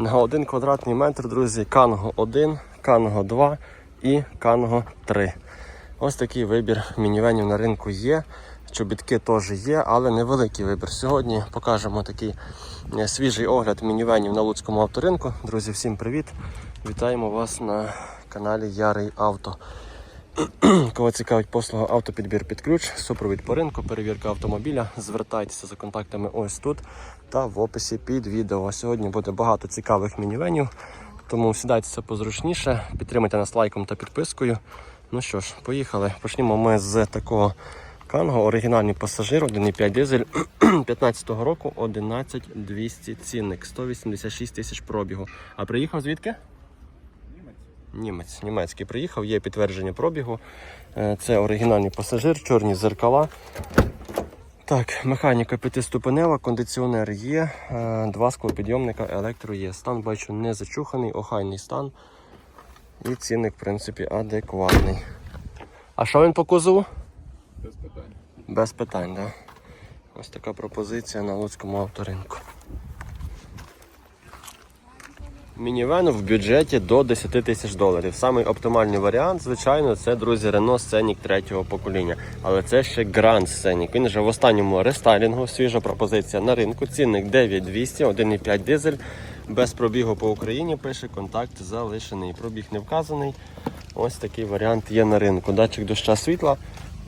на 1 квадратний метр, друзі, Канго 1, Канго 2 і Канго 3. Ось такий вибір мінівенів на ринку є. Чобітки теж є, але невеликий вибір. Сьогодні покажемо такий е, свіжий огляд мінівенів на Луцькому авторинку. Друзі, всім привіт! Вітаємо вас на каналі Ярий Авто. Кого цікавить послуга автопідбір під ключ, супровід по ринку, перевірка автомобіля, звертайтеся за контактами ось тут та в описі під відео. Сьогодні буде багато цікавих мінівенів, тому сідайтеся позручніше, підтримайте нас лайком та підпискою. Ну що ж, поїхали. Почнімо ми з такого канго, оригінальний пасажир, 1,5 дизель 15-го року, 11200 цінник, 186 тисяч пробігу. А приїхав звідки? Німець, німецький приїхав, є підтвердження пробігу. Е, Це оригінальний пасажир, чорні зеркала. Так, механіка п'ятиступенева, кондиціонер є, е, два склопідйомника, електро є. Стан бачу не зачуханий, охайний стан. І цінник, в принципі, адекватний. А що він по кузову? Без питань. Без питань, так. Да? Ось така пропозиція на Луцькому авторинку. Мінівен в бюджеті до 10 тисяч доларів. Самий оптимальний варіант, звичайно, це, друзі, Renault Scenic третього покоління. Але це ще Grand Scenic. Він вже в останньому рестайлінгу, свіжа пропозиція на ринку. Цінник 9200, 1,5 дизель. Без пробігу по Україні пише, контакт залишений. Пробіг не вказаний. Ось такий варіант є на ринку. Датчик доща світла,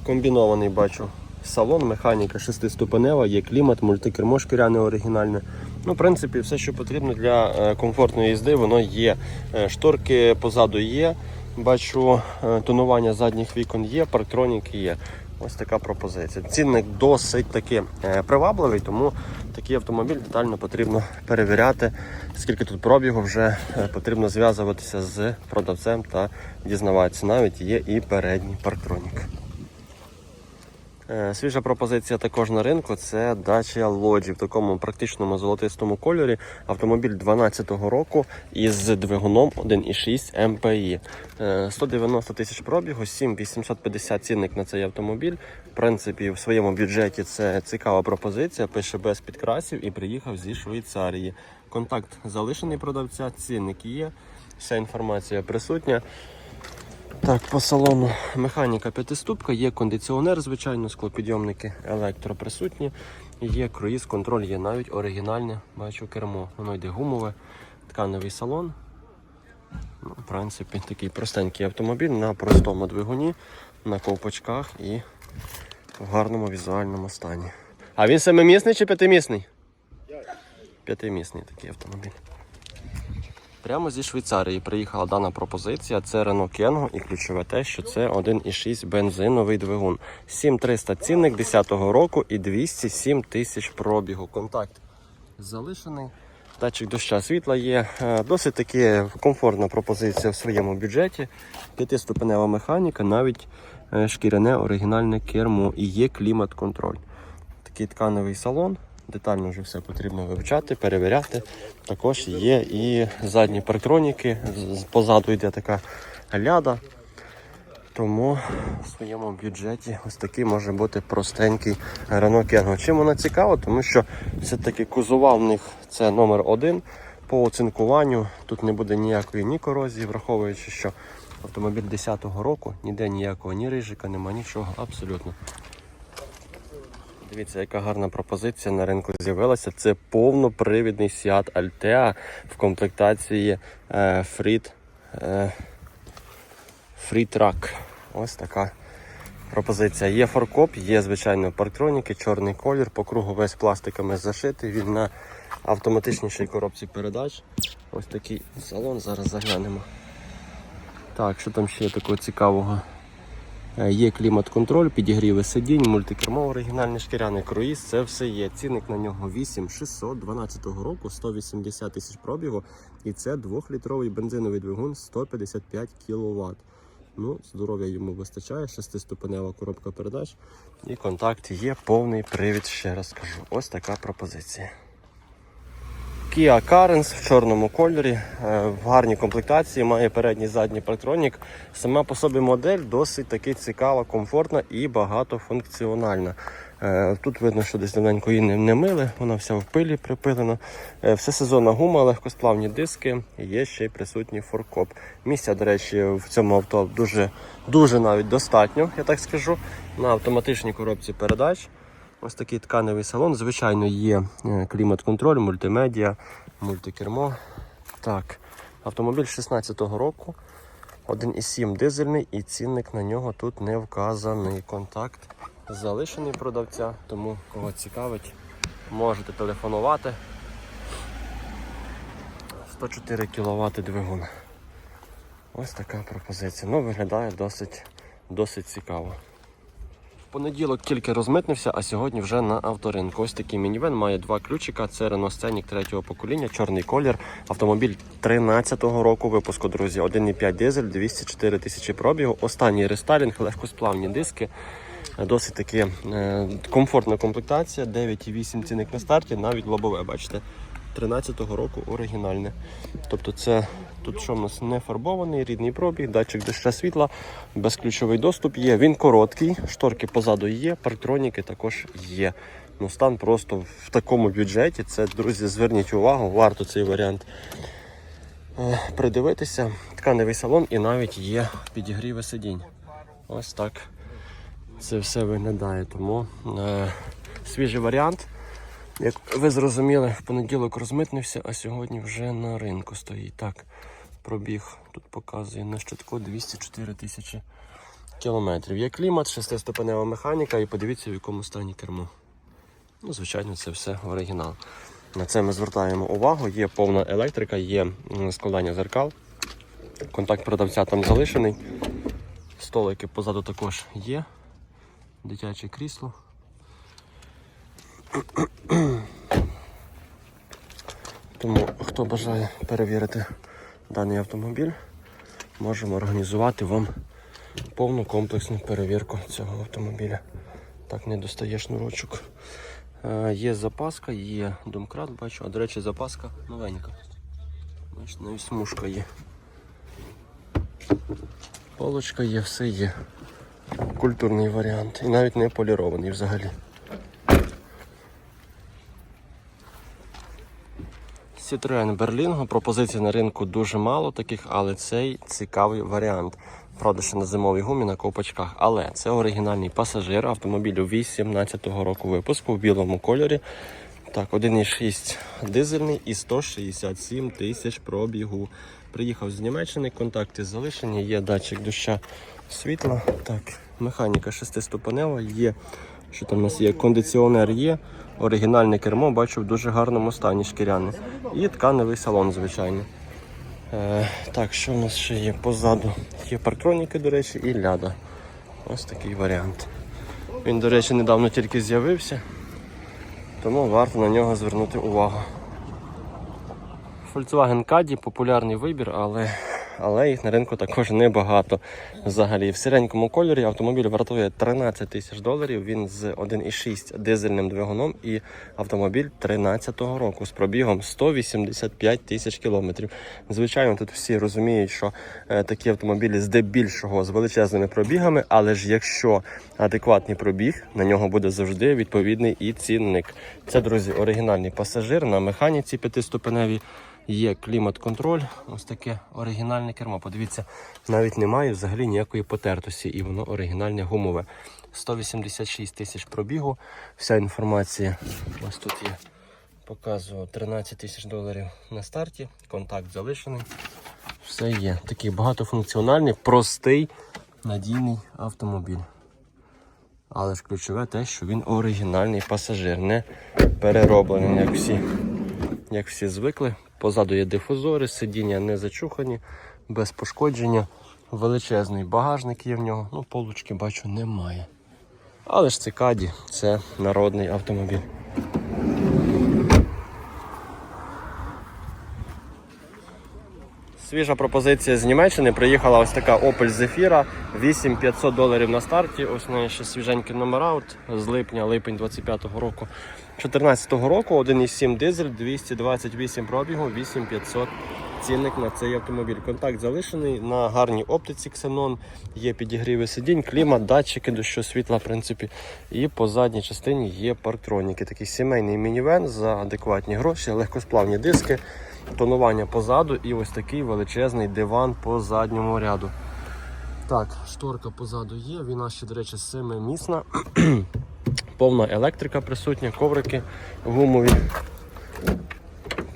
комбінований бачу. Салон, механіка шестиступенева, є клімат, мультикермо шкіряне оригінальне. Ну, в принципі, все, що потрібно для е, комфортної їзди, воно є. Е, Шторки позаду є. Бачу, е, тонування задніх вікон є, парктроніки є. Ось така пропозиція. Цінник досить таки привабливий, тому такий автомобіль детально потрібно перевіряти. Скільки тут пробігу, вже потрібно зв'язуватися з продавцем та дізнаватися. Навіть є і передній парктронік. Е, Свіжа пропозиція також на ринку це Dacia Logi в такому практичному золотистому кольорі. Автомобіль 2012 року із двигуном 1,6 МПІ. Е, 190 тисяч пробігу, 7850 цінник на цей автомобіль. В принципі, в своєму бюджеті це цікава пропозиція. Пише без підкрасів і приїхав зі Швейцарії. Контакт залишений продавця, цінник є. Вся інформація присутня. Так, по салону механіка п'ятиступка, є кондиціонер, звичайно, склопідйомники електро присутні. Є круїз, контроль, є навіть оригінальне, бачу кермо. Воно йде гумове, тканевий салон. Ну, в принципі, такий простенький автомобіль на простому двигуні, на ковпачках і в гарному візуальному стані. А він семимісний чи п'ятимісний? П'ятимісний такий автомобіль. Прямо зі Швейцарії приїхала дана пропозиція. Це Renault Kengo і ключове те, що це 1,6 бензиновий двигун. 7300 цінник 10-го року і 207 тисяч пробігу. Контакт залишений. Датчик доща світла є. Е, Досить таки комфортна пропозиція в своєму бюджеті. П'ятиступенева механіка, навіть е, шкіряне оригінальне кермо і є клімат-контроль. Такий тканевий салон. Детально вже все потрібно вивчати, перевіряти. Також є і задні парктроніки, позаду йде така ляда. Тому в своєму бюджеті ось такий може бути простенький Renault Kengo. Чим вона цікава? Тому що все-таки кузова в них це номер один по оцинкуванню. Тут не буде ніякої ні корозії, враховуючи, що автомобіль 10-го року, ніде ніякого ні рижика, нема нічого, абсолютно. Дивіться, яка гарна пропозиція на ринку з'явилася. Це повнопривідний Seat Altea в комплектації е, е. Ось така пропозиція. Є фаркоп, є, звичайно, парктроніки, чорний колір, по кругу весь пластиками зашитий. Він на автоматичнішій коробці передач. Ось такий салон. Зараз заглянемо. Так, що там ще такого цікавого? Е, Є клімат-контроль, підігріви сидінь, мультикермо оригінальний шкіряний круїз, це все є. Цінник на нього 8600 12 року, 180 тисяч пробігу. І це 2-літровий бензиновий двигун 155 кВт. Ну, здоров'я йому вистачає, шестиступенева коробка передач. І контакт є, повний привід, ще раз кажу. Ось така пропозиція. Kia Carens в чорному кольорі, е, в гарній комплектації, має передній задній парктронік. Сама по собі модель досить таки цікава, комфортна і багатофункціональна. Е, Тут видно, що десь давненько її не, мили, вона вся в пилі припилена. Е, Все сезонна гума, легкосплавні диски, є ще й присутній форкоп. Місця, до речі, в цьому авто дуже, дуже навіть достатньо, я так скажу. На автоматичній коробці передач. Ось такий тканевий салон. Звичайно, є е, клімат-контроль, мультимедіа, мультикермо. Так, автомобіль 16-го року. 1,7 дизельний і цінник на нього тут не вказаний. Контакт залишений продавця, тому кого цікавить, можете телефонувати. 104 кВт двигун. Ось така пропозиція. Ну, виглядає досить, досить цікаво. Понеділок тільки розмитнився, а сьогодні вже на авторинку. Ось такий мінівен має два ключика. Це Renault Scenic третього покоління, чорний колір. Автомобіль 13-го року випуску, друзі. 1,5 дизель, 204 тисячі пробігу. Останній рестайлінг, легкосплавні диски. Досить таки е, комфортна комплектація. 9,8 цінник на старті, навіть лобове, бачите. 13-го року оригінальне. Тобто це тут що в нас не фарбований, рідний пробіг, датчик доща світла, безключовий доступ є. Він короткий, шторки позаду є, парктроніки також є. Ну, стан просто в такому бюджеті. Це, друзі, зверніть увагу, варто цей варіант е, придивитися. Тканевий салон і навіть є підігріви сидінь. Ось так це все виглядає. Тому е, свіжий варіант. Як ви зрозуміли, в понеділок розмитнився, а сьогодні вже на ринку стоїть. Так, пробіг тут показує на щитку 204 тисячі кілометрів. Є клімат, шестиступенева механіка і подивіться, в якому стані кермо. Ну, звичайно, це все оригінал. На це ми звертаємо увагу. Є повна електрика, є складання зеркал. Контакт продавця там залишений. Столики позаду також є. Дитяче крісло. Тому хто бажає перевірити даний автомобіль, можемо організувати вам повну комплексну перевірку цього автомобіля. Так, не достає шнурочок. Е, Є запаска, є домкрат, бачу. А до речі, запаска новенька. Бачите, навіть смужка є. Полочка є, все є. Культурний варіант. І навіть не полірований взагалі. Citroen Berlingo. Пропозицій на ринку дуже мало таких, але цей цікавий варіант. Правда, ще на зимовій гумі на ковпачках. Але це оригінальний пасажир автомобілю 18-го року випуску в білому кольорі. Так, 1,6 дизельний і 167 тисяч пробігу. Приїхав з Німеччини, контакти залишені, є датчик доща світла. Так, механіка шестиступенева, є. Що там у нас є? Кондиціонер є, оригінальне кермо, бачу в дуже гарному стані шкіряне. І тканевий салон, звичайно. Е, так, що в нас ще є позаду? Є парктроніки, до речі, і ляда. Ось такий варіант. Він, до речі, недавно тільки з'явився, тому варто на нього звернути увагу. Volkswagen Caddy популярний вибір, але, але їх на ринку також небагато. Взагалі, в сиренькому кольорі автомобіль вартує 13 тисяч доларів. Він з 1,6 дизельним двигуном і автомобіль 13-го року з пробігом 185 тисяч кілометрів. Звичайно, тут всі розуміють, що е, такі автомобілі здебільшого з величезними пробігами, але ж якщо адекватний пробіг, на нього буде завжди відповідний і цінник. Це, друзі, оригінальний пасажир на механіці п'ятиступеневій. Є клімат-контроль, ось таке оригінальне кермо. Подивіться, навіть немає взагалі ніякої потертості, і воно оригінальне гумове. 186 тисяч пробігу. Вся інформація ось тут є. Показую 13 тисяч доларів на старті. Контакт залишений. Все є. Такий багатофункціональний, простий, надійний автомобіль. Але ж ключове те, що він оригінальний пасажир, не перероблений, як всі, як всі звикли. Позаду є дифузори, сидіння не зачухані, без пошкодження. Величезний багажник є в нього. Ну, полочки бачу, немає. Але ж це Каді, це народний автомобіль. Свіжа пропозиція з Німеччини. Приїхала ось така Opel Zafira, 8500 доларів на старті. Ось неї ще свіженькі номера з липня, липень 25-го року. 14-го року 1,7 дизель, 228 пробігу, 8500 цінник на цей автомобіль. Контакт залишений на гарній оптиці Xenon, є підігріви сидінь, клімат, датчики дощу світла, в принципі. І по задній частині є парктроніки. Такий сімейний мінівен за адекватні гроші, легкосплавні диски, тонування позаду і ось такий величезний диван по задньому ряду. Так, шторка позаду є, вона ще, до речі, семимісна. Повна електрика присутня, коврики гумові.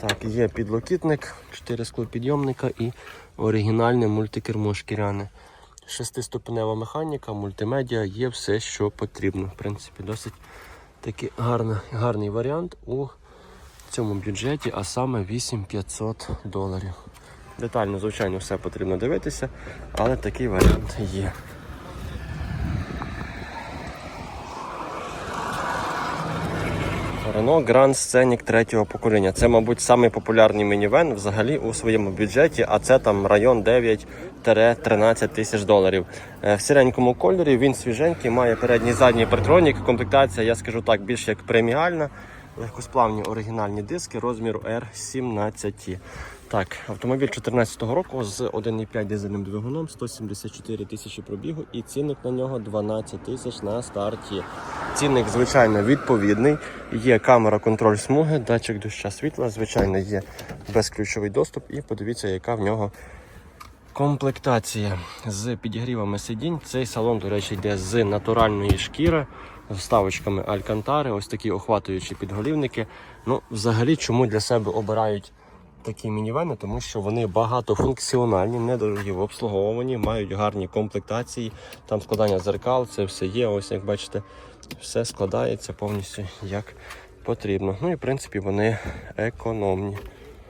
Так, є підлокітник, 4 склопідйомника і оригінальне мультикермо шкіряне. Шестиступенева механіка, мультимедіа, є все, що потрібно. В принципі, досить такий гарний, гарний варіант у цьому бюджеті, а саме 8500 доларів. Детально, звичайно, все потрібно дивитися, але такий варіант є. Renault Grand Scenic третього покоління. Це, мабуть, самий популярний мінівен взагалі у своєму бюджеті, а це там район 9-13 тисяч доларів. Е, В сіренькому кольорі він свіженький, має передній задній партронік. Комплектація, я скажу так, більш як преміальна. Легкосплавні оригінальні диски розміру R17. Так, автомобіль 2014 року з 1,5 дизельним двигуном, 174 тисячі пробігу і цінник на нього 12 тисяч на старті. Цінник, звичайно, відповідний. Є камера контроль смуги, датчик доща світла, звичайно, є безключовий доступ. І подивіться, яка в нього комплектація з підігрівами сидінь. Цей салон, до речі, йде з натуральної шкіри, вставочками алькантари, ось такі охватуючі підголівники. Ну, взагалі, чому для себе обирають такі мінівени? Тому що вони багатофункціональні, недорогі в обслуговуванні, мають гарні комплектації, там складання зеркал, це все є. Ось як бачите, все складається повністю як потрібно. Ну і в принципі вони економні.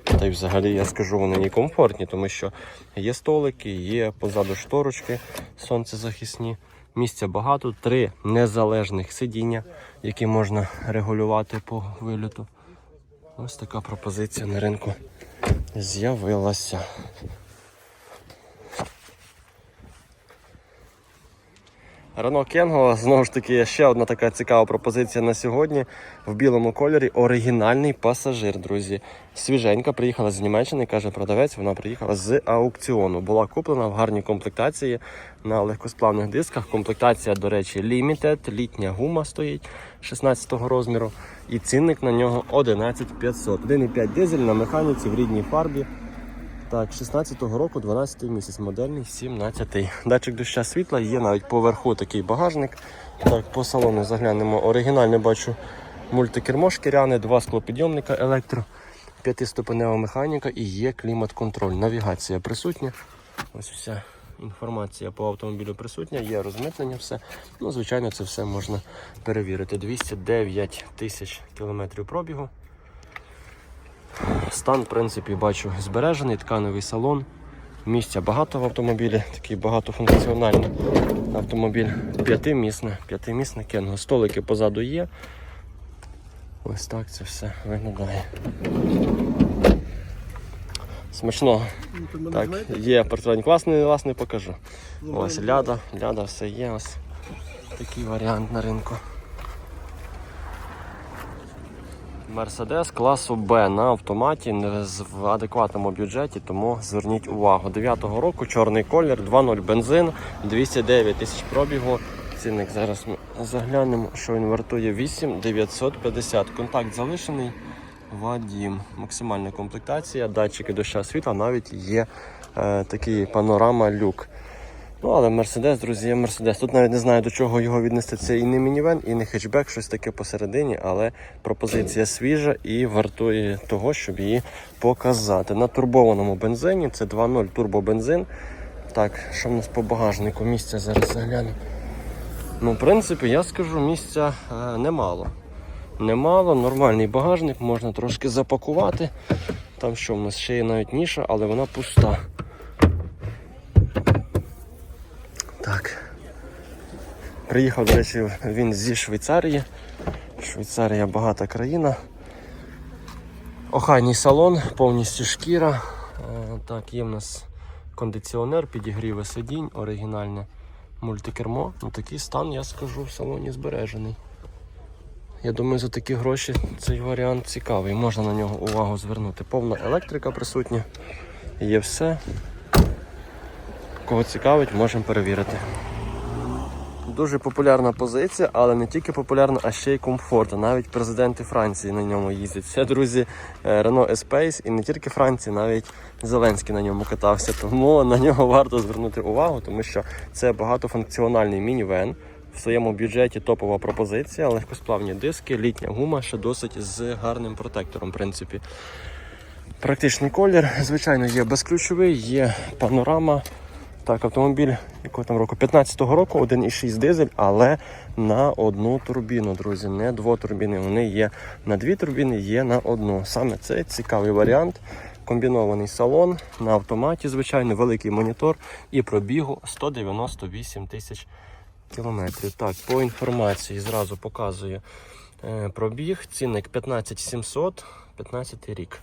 Та й взагалі я скажу, вони не комфортні, тому що є столики, є позаду шторочки сонцезахисні. Місця багато, три незалежних сидіння, які можна регулювати по виліту. Ось така пропозиція на ринку з'явилася. Рено Кенго, знову ж таки, ще одна така цікава пропозиція на сьогодні. В білому кольорі оригінальний пасажир, друзі. Свіженька приїхала з Німеччини, каже продавець, вона приїхала з аукціону. Була куплена в гарній комплектації на легкосплавних дисках. Комплектація, до речі, Limited, літня гума стоїть 16-го розміру. І цінник на нього 11500. 1,5 дизель на механіці в рідній фарбі. Так, 16-го року, 12 місяць, модельний 17-й. Датчик доща світла, є навіть поверху такий багажник. Так, по салону заглянемо. Оригінальне бачу мультикермо шкіряне, два склопідйомника електро, п'ятиступенева механіка і є клімат-контроль. Навігація присутня. Ось вся інформація по автомобілю присутня, є розмитнення, все. Ну, звичайно, це все можна перевірити. 209 тисяч кілометрів пробігу. Стан, в принципі, бачу збережений, тканевий салон. Місця багато в автомобілі, такий багатофункціональний автомобіль. П'ятимісне, п'ятимісне кенго. Столики позаду є. Ось так це все виглядає. Смачного. Так, є партронік. Класний, власне, покажу. Ось ляда, ляда, все є. Ось такий варіант на ринку. Мерседес класу Б на автоматі в адекватному бюджеті, тому зверніть увагу. 9-го року чорний колір, 2.0 бензин, 209 тисяч пробігу. Цінник зараз ми заглянемо, що він вартує 8950. Контакт залишений. Вадім. Максимальна комплектація, датчики доща світла, навіть є е, такий панорама люк. Ну, але Мерседес, друзі, є Мерседес. Тут навіть не знаю, до чого його віднести. Це і не мінівен, і не хетчбек, щось таке посередині, але пропозиція свіжа і вартує того, щоб її показати. На турбованому бензині це 2.0 турбобензин. Так, що в нас по багажнику? Місця зараз загляну. Ну, в принципі, я скажу, місця е, немало. Немало, нормальний багажник, можна трошки запакувати. Там що в нас ще є навіть ніша, але вона пуста. Так. Приїхав, до речі, він зі Швейцарії. Швейцарія багата країна. Охайний салон, повністю шкіра. Е, Так, є в нас кондиціонер, підігріве сидінь, оригінальне мультикермо. Ну такий стан, я скажу, в салоні збережений. Я думаю, за такі гроші цей варіант цікавий. Можна на нього увагу звернути. Повна електрика присутня. Є все. Кого цікавить, можемо перевірити. Дуже популярна позиція, але не тільки популярна, а ще й комфортна. Навіть президенти Франції на ньому їздять. Це, друзі, е, Renault Espace і не тільки Франції, навіть Зеленський на ньому катався. Тому на нього варто звернути увагу, тому що це багатофункціональний мінівен. В своєму бюджеті топова пропозиція, легкосплавні диски, літня гума, ще досить з гарним протектором, в принципі. Практичний колір, звичайно, є безключовий, є панорама. Так, автомобіль якого там року? 15-го року, 1,6 дизель, але на одну турбіну, друзі, не двотурбіни. Вони є на дві турбіни, є на одну. Саме це цікавий варіант. Комбінований салон на автоматі, звичайно, великий монітор і пробігу 198 тисяч кілометрів. Так, по інформації зразу показую е, пробіг, цінник 15700, 15 рік.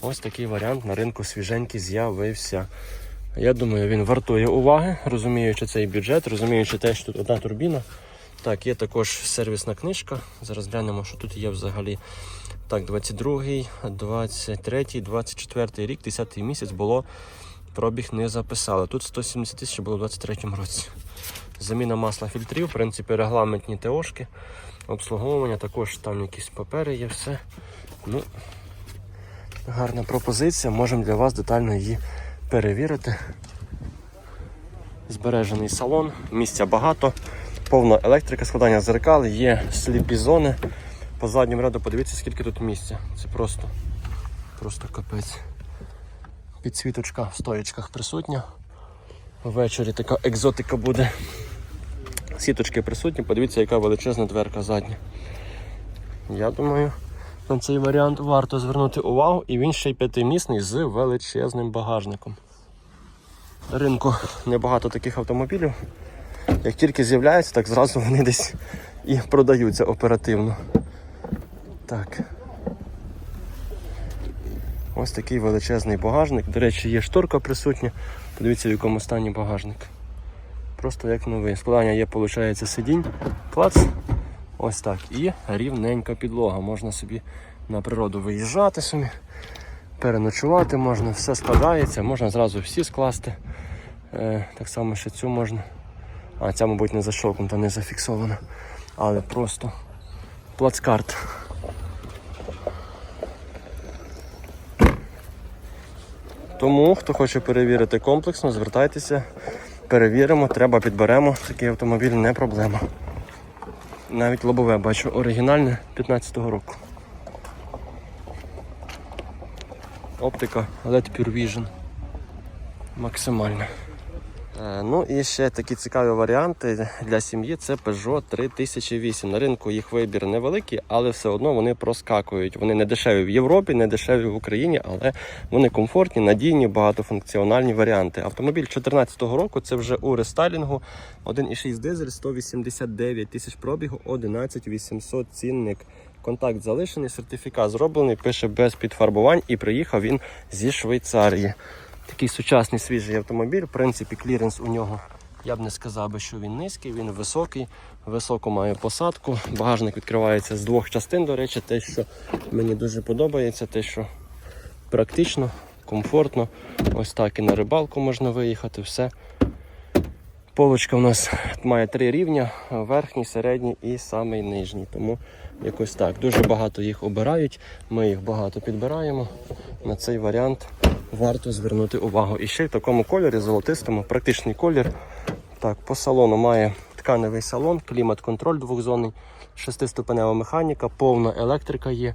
Ось такий варіант на ринку свіженький з'явився. Я думаю, він вартує уваги, розуміючи цей бюджет, розуміючи те, що тут одна турбіна. Так, є також сервісна книжка. Зараз глянемо, що тут є взагалі. Так, 22, 23, 24 рік, 10 місяць було. Пробіг не записали. Тут 170 тисяч було в 23 році. Заміна масла фільтрів, в принципі, регламентні ТОшки, обслуговування, також там якісь папери є, все. Ну, гарна пропозиція, можемо для вас детально її перевірити. Збережений салон, місця багато, повна електрика, складання зеркал, є сліпі зони. По задньому ряду подивіться, скільки тут місця. Це просто, просто капець. Підсвіточка в стоєчках присутня. Ввечері така екзотика буде. Сіточки присутні, подивіться, яка величезна дверка задня. Я думаю, на цей варіант варто звернути увагу, і він ще й п'ятимісний з величезним багажником. На ринку небагато таких автомобілів. Як тільки з'являються, так зразу вони десь і продаються оперативно. Так. Ось такий величезний багажник. До речі, є шторка присутня. Подивіться, в якому стані багажник. Просто як новий. Складання є, виходить, сидінь, клац. Ось так. І рівненька підлога. Можна собі на природу виїжджати собі, переночувати можна, все складається, можна зразу всі скласти. Е, так само ще цю можна. А ця, мабуть, не защолкнута, не зафіксована. Але просто плацкарт. Тому, хто хоче перевірити комплексно, звертайтеся, перевіримо, треба підберемо. Такий автомобіль не проблема. Навіть лобове бачу оригінальне 15-го року. Оптика LED Pure Vision. Максимальна. Е, Ну і ще такі цікаві варіанти для сім'ї це Peugeot 3008. На ринку їх вибір невеликий, але все одно вони проскакують. Вони не дешеві в Європі, не дешеві в Україні, але вони комфортні, надійні, багатофункціональні варіанти. Автомобіль 2014 року це вже у рестайлінгу. 1,6 дизель, 189 тисяч пробігу, 11800 цінник. Контакт залишений, сертифікат зроблений, пише без підфарбувань і приїхав він зі Швейцарії. Такий сучасний свіжий автомобіль. В принципі, кліренс у нього я б не сказав би, що він низький, він високий, високу має посадку. Багажник відкривається з двох частин, до речі, те, що мені дуже подобається, те, що практично, комфортно. Ось так і на рибалку можна виїхати, все. Полочка у нас має три рівня: верхній, середній і самий нижній. Тому якось так. Дуже багато їх обирають. Ми їх багато підбираємо. На цей варіант варто звернути увагу. І ще в такому кольорі, золотистому, практичний колір. Так, по салону має тканевий салон, клімат-контроль двохзонний, шестиступенева механіка, повна електрика є.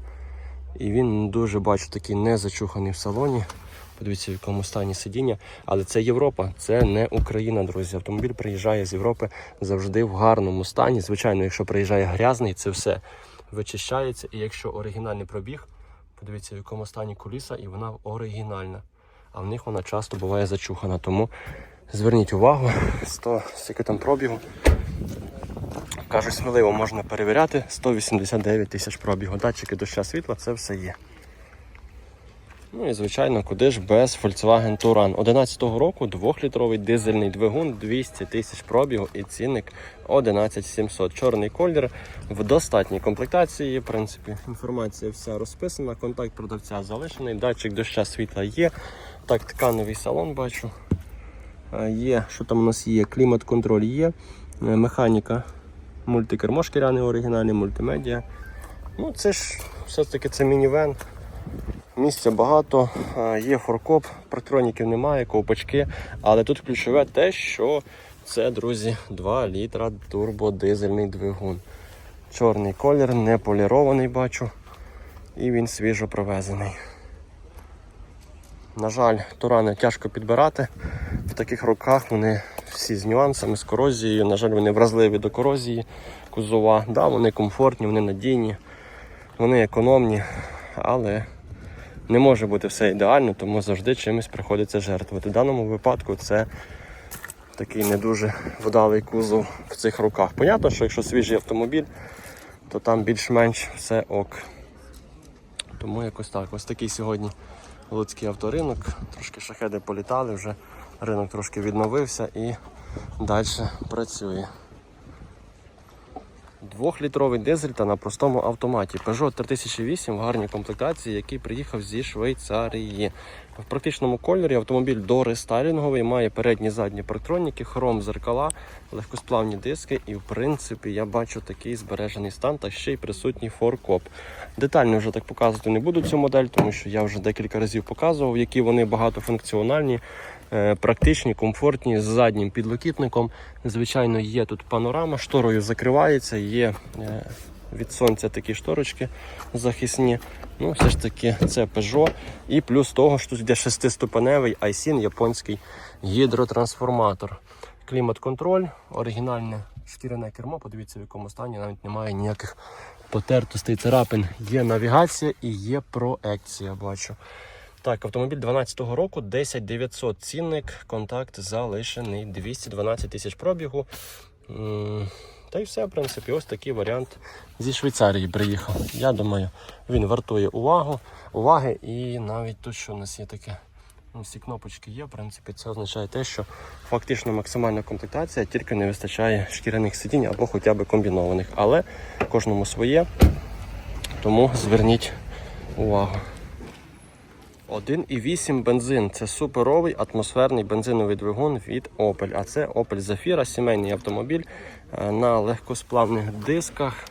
І він дуже бачу такий не зачуханий в салоні. Подивіться, в якому стані сидіння. Але це Європа, це не Україна, друзі. Автомобіль приїжджає з Європи завжди в гарному стані. Звичайно, якщо приїжджає грязний, це все вичищається. І якщо оригінальний пробіг, подивіться, в якому стані куліса, і вона оригінальна. А в них вона часто буває зачухана. Тому зверніть увагу, 100 скільки там пробігу. Кажуть, сміливо можна перевіряти 189 тисяч пробігу. Датчики доща світла, це все є. Ну і звичайно, куди ж без Volkswagen Touran. 11-го року 2-літровий дизельний двигун, 200 тисяч пробігу і цінник 11700. Чорний колір в достатній комплектації. В принципі, інформація вся розписана. Контакт продавця залишений, датчик доща світла є. Так, тканевий салон бачу. Є, що там у нас є? Клімат-контроль є, е, механіка, мультикермо шкіряне оригінальне, мультимедіа. Ну, це ж все-таки це мінівен. Місця багато, є форкоп, протроніків немає, ковпачки. Але тут ключове те, що це, друзі, 2 літра турбодизельний двигун. Чорний колір, не полірований бачу. І він свіжо провезений. На жаль, турани тяжко підбирати. В таких руках вони всі з нюансами, з корозією. На жаль, вони вразливі до корозії кузова. Да, вони комфортні, вони надійні, вони економні, але не може бути все ідеально, тому завжди чимось приходиться жертвувати. В даному випадку це такий не дуже вдалий кузов в цих руках. Понятно, що якщо свіжий автомобіль, то там більш-менш все ок. Тому якось так. Ось такий сьогодні Луцький авторинок. Трошки шахеди політали, вже ринок трошки відновився і далі працює. Двохлітровий дизель та на простому автоматі. Peugeot 3008 в гарній комплектації, який приїхав зі Швейцарії. В практичному кольорі автомобіль дорестайлінговий, має передні задні парктроніки, хром зеркала, легкосплавні диски і в принципі я бачу такий збережений стан та ще й присутній форкоп. Детально вже так показувати не буду цю модель, тому що я вже декілька разів показував, які вони багатофункціональні, практичні, комфортні, з заднім підлокітником. Звичайно, є тут панорама, шторою закривається, є е, від сонця такі шторочки захисні. Ну, все ж таки, це Peugeot. І плюс того, що тут йде шестиступеневий Aisin японський гідротрансформатор. Клімат-контроль, оригінальне шкіряне кермо. Подивіться, в якому стані навіть немає ніяких потертостей царапин. Є навігація і є проекція, бачу. Так, автомобіль 12-го року, 10 900 цінник, контакт залишений, 212 тисяч пробігу. Та й все, в принципі, ось такий варіант зі Швейцарії приїхав. Я думаю, він вартує увагу, уваги. І навіть тут, що у нас є таке, всі кнопочки є, в принципі, це означає те, що фактично максимальна комплектація, тільки не вистачає шкіряних сидінь або хоча б комбінованих. Але кожному своє, тому зверніть увагу. 1,8 бензин це суперовий атмосферний бензиновий двигун від Opel. А це Opel Zafira, сімейний автомобіль е, на легкосплавних дисках.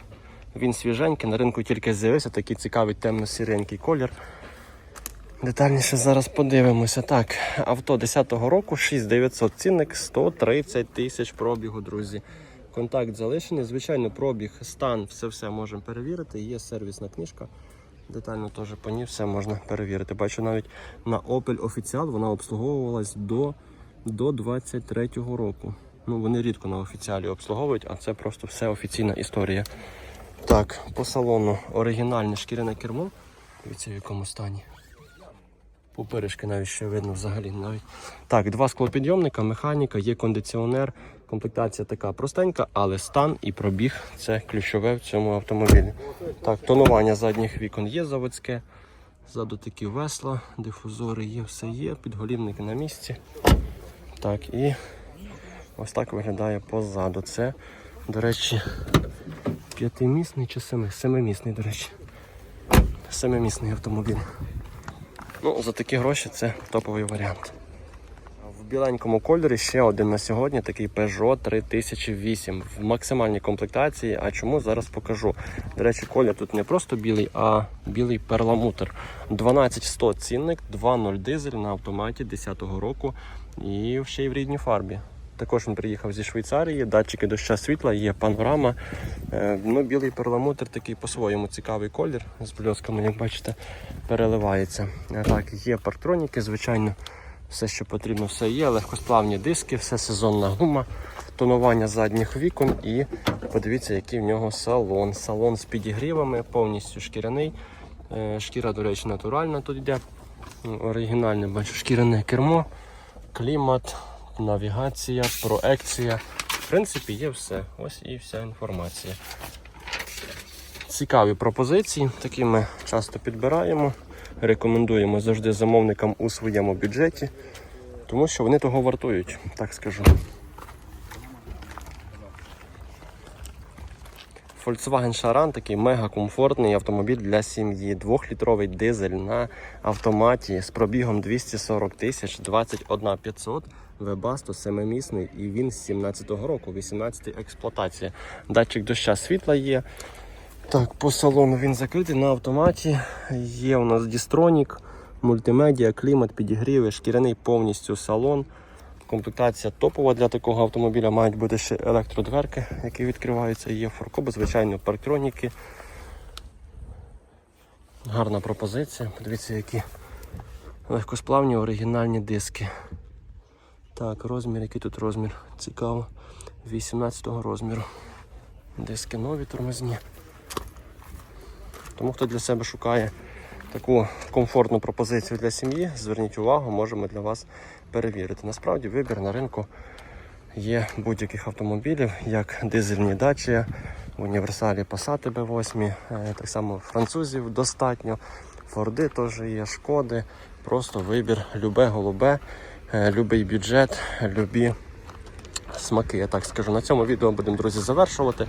Він свіженький, на ринку тільки з'явився такий цікавий темно-сіренький колір. Детальніше зараз подивимося. Так, авто 10-го року, 6900 цінник, 130 тисяч пробігу, друзі. Контакт залишений. Звичайно, пробіг, стан, все-все можемо перевірити. Є сервісна книжка. Детально теж по ній все можна перевірити. Бачу навіть на Opel Official вона обслуговувалась до, до 23-го року. Ну, вони рідко на офіціалі обслуговують, а це просто все офіційна історія. Так, по салону оригінальне шкіряне кермо. Дивіться, в якому стані. Поперечки навіть ще видно взагалі навіть. Так, два склопідйомника, механіка, є кондиціонер. Комплектація така простенька, але стан і пробіг це ключове в цьому автомобілі. Так, тонування задніх вікон є заводське. Ззаду такі весла, дифузори є, все є, підголівники на місці. Так, і ось так виглядає позаду. Це, до речі, п'ятимісний чи семи? Семимісний, до речі. Семимісний автомобіль. Ну, за такі гроші це топовий варіант. Біленькому кольорі ще один на сьогодні такий Peugeot 3008 в максимальній комплектації. А чому зараз покажу? До речі, колір тут не просто білий, а білий перламутр. 12100 цінник, 2.0 дизель на автоматі 10-го року і ще й в рідній фарбі. Також він приїхав зі Швейцарії, датчики доща світла, є панорама. Е, Ну, білий перламутр такий по-своєму цікавий колір з бльосками, як бачите, переливається. Е, Так, є парктроніки, звичайно, все, що потрібно, все є. Легкосплавні диски, все сезонна гума, тонування задніх вікон і подивіться, який в нього салон. Салон з підігрівами, повністю шкіряний. Е, Шкіра, до речі, натуральна тут йде. Оригінальне бачу, шкіряне кермо, клімат, навігація, проекція. В принципі, є все. Ось і вся інформація. Цікаві пропозиції, такі ми часто підбираємо. Рекомендуємо завжди замовникам у своєму бюджеті, тому що вони того вартують, так скажу. Volkswagen Charan такий мега комфортний автомобіль для сім'ї. Двохлітровий дизель на автоматі з пробігом 240 тисяч, 21 500. Webasto 7-місний і він з 17-го року, 18 експлуатація. Датчик доща світла є. Так, по салону він закритий на автоматі. Є у нас дістронік, мультимедіа, клімат, підігріви, шкіряний повністю салон. Комплектація топова для такого автомобіля. Мають бути ще електродверки, які відкриваються. Є форкоби, звичайно, парктроніки. Гарна пропозиція. Подивіться, які легкосплавні оригінальні диски. Так, розмір, який тут розмір? Цікаво. 18 розміру. Диски нові тормозні. Тому хто для себе шукає таку комфортну пропозицію для сім'ї, зверніть увагу, можемо для вас перевірити. Насправді вибір на ринку є будь-яких автомобілів, як дизельні дачі, в універсалі Passat B8, е, так само французів достатньо, Форди теж є, шкоди. Просто вибір любе голубе, е, любий бюджет, любі смаки, я так скажу. На цьому відео будемо, друзі, завершувати.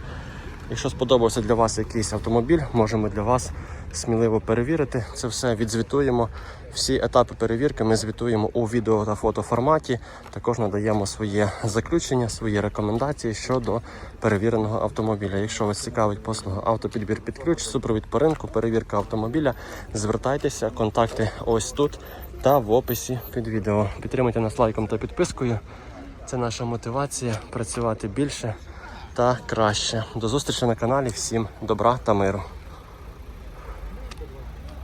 Якщо сподобався для вас якийсь автомобіль, можемо для вас сміливо перевірити. Це все відзвітуємо. Всі етапи перевірки ми звітуємо у відео та фотоформаті. Також надаємо своє заключення, свої рекомендації щодо перевіреного автомобіля. Якщо вас цікавить послуга автопідбір під ключ, супровід по ринку, перевірка автомобіля, звертайтеся, контакти ось тут та в описі під відео. Підтримуйте нас лайком та підпискою. Це наша мотивація працювати більше та краще. До зустрічі на каналі. Всім добра та миру.